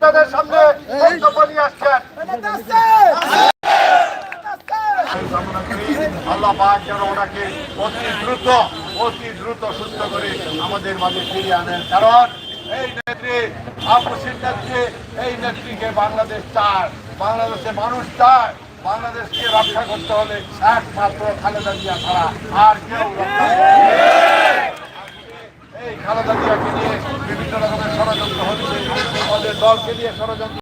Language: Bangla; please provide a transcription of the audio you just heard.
আপনাদের সামনে বক্তব্য নিয়ে আসছেন কামনা করি আল্লাহ পাক যেন ওনাকে অতি দ্রুত অতি দ্রুত সুস্থ করে আমাদের মাঝে ফিরিয়ে আনেন কারণ এই নেত্রী আপসির নেত্রী এই নেত্রীকে বাংলাদেশ চায়, বাংলাদেশের মানুষ চায়, বাংলাদেশকে রক্ষা করতে হলে একমাত্র খালেদা জিয়া ছাড়া আর কেউ। এই খালেদা জিয়াকে নিয়ে বিভিন্ন রকমের ষড়যন্ত্র হচ্ছে আমাদের দলকে নিয়ে ষড়যন্ত্র